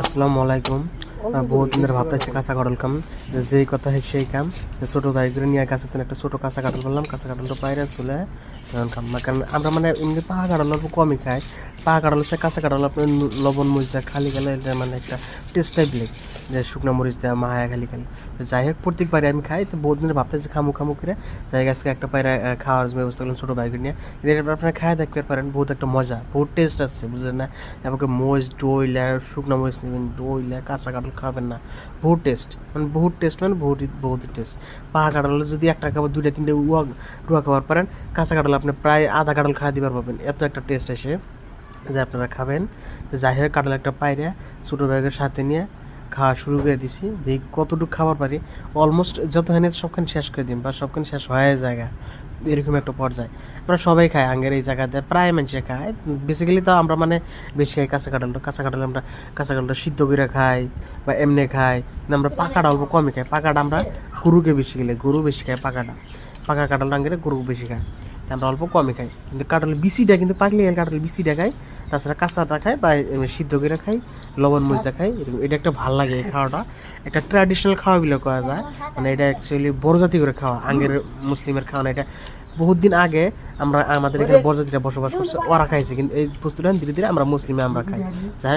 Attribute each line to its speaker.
Speaker 1: আসসালামু আলাইকুম। বহুত দিনের ভাবতেছি কাঁচা কাটল কাম যেই কথা হয় সেই কাম ছোট ভাই করে নিয়ে গাছের একটা ছোটো কাঁচা কাটল করলাম। কাঁচা কাটলটা বাইরে চলে তখন কারণ আমরা মানে এমনি পাহা কাটল অল্প কমই খাই। পাহা কাটল সে কাঁচা কাটল আপনার লবণ মরিচ দেওয়া খালি গেলে এটা মানে একটা টেস্ট টাইপ লাগে, যে শুকনো মরিচ দেওয়া মায়া খালি খালি। যাই হোক প্রত্যেকবারে আমি খাই, তো বহুত দিনের ভাবতেছি খামু খামু করে। যাই গাছকে একটা পায়রা খাওয়ার ব্যবস্থা করলাম ছোটো ভাই করে নিয়ে। এদের আপনারা খায় দেখতে পারেন, বহুত একটা মজা, বহুত টেস্ট আছে, বুঝলেন না? এমনকি মরিচ ডইলা শুকনো মরিচ নেবেন ডইলা কাঁচা কাঁঠাল খাবেন না। বহুত টেস্ট মানে বহুত টেস্ট মানে বহুত বহুত টেস্ট পাহা কাঁঠাল যদি একটা খাবার, দুইটা, তিনটে রুয়া খাবার পারেন, কাঁচা কাঁঠাল আপনি প্রায় আধা কাঁঠাল খাওয়া দিবার পাবেন, এত একটা টেস্ট আসে যে আপনারা খাবেন। যাই হোক, কাঁঠাল একটা পায়রা ছোটো ব্যাগের সাথে নিয়ে খাওয়া শুরু করে দিছি। দেখি কতটুকু খাবার পারি। অলমোস্ট যতখানি সবখানে শেষ করে দিন বা সবখানে শেষ হয়ে জায়গা। এরকম একটা পর্যায়ে। আমরা সবাই খাই, আঙ্গের এই জায়গাতে প্রায় মানুষে খায়। বেসিক্যালি তো আমরা মানে বেশি খাই কাঁচা কাঁঠালটা কাঁচা কাঁঠাল আমরা, কাঁচা কাঁঠালটা সিদ্ধ করে খাই বা এমনি খাই। আমরা পাকাটা অল্প কমই খাই। পাকাটা আমরা গরুকে বেশি গেলে গরু বেশি খায় পাকাটা। পাকা কাঁঠাল আঙ্গেরে গরু বেশি খায়। আমরা অল্প কমই খাই। কিন্তু কাঁঠাল বিচিটা কিন্তু পাকলে গেলে কাঁঠাল বিচিটা খাই তাছাড়া কাঁচাটা খাই বা সিদ্ধ করে খাই লবণ মরিচা খাই এরকম এটা একটা ভালো লাগে এই খাওয়াটা। একটা ট্র্যাডিশনাল খাওয়া বলে করা যায় মানে এটা অ্যাকচুয়ালি বড় জাতি করে খাওয়া আগের মুসলিমের খাওয়া না এটা বহুত দিন আগে আমরা আমাদের এখানে বড় জাতিরা বসবাস করছে ওরা খাইছে কিন্তু এই বস্তুটা ধীরে ধীরে আমরা মুসলিমে আমরা খাই। যাই